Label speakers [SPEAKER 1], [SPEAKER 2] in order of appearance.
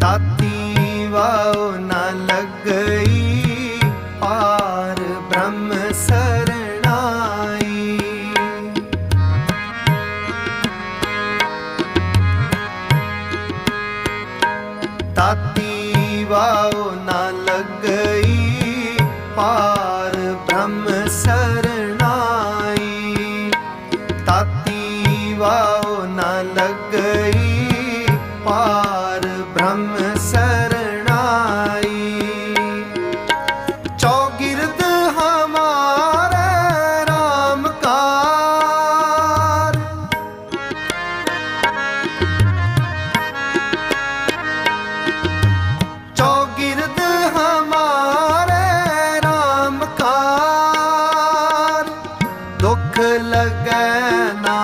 [SPEAKER 1] ਤਾਤੀ ਵਾਉ ਨਾ ਲੱਗਈ, ਪਾਰ ਬ੍ਰਹਮ ਸਰਣਾਈ। ਤਾਤੀ ਵਾਉ ਨਾ ਲੱਗਈ, ਪਾਰ ਬ੍ਰਹਮ ਸਰਣਾਈ। ਤਾਤੀ ਵਾਉ ਨਾ ਲੱਗਈ ਬ੍ਰਹਮ ਸਰਣਾਈ। ਚੋ ਗਿਰਦ ਹਮਾਰੇ ਰਾਮਕਾਰ ਚੋ ਗਿਰਦ ਹਮਾਰੇ ਰਾਮਕਾਰ ਦੁੱਖ ਲਗੈ ਨਾ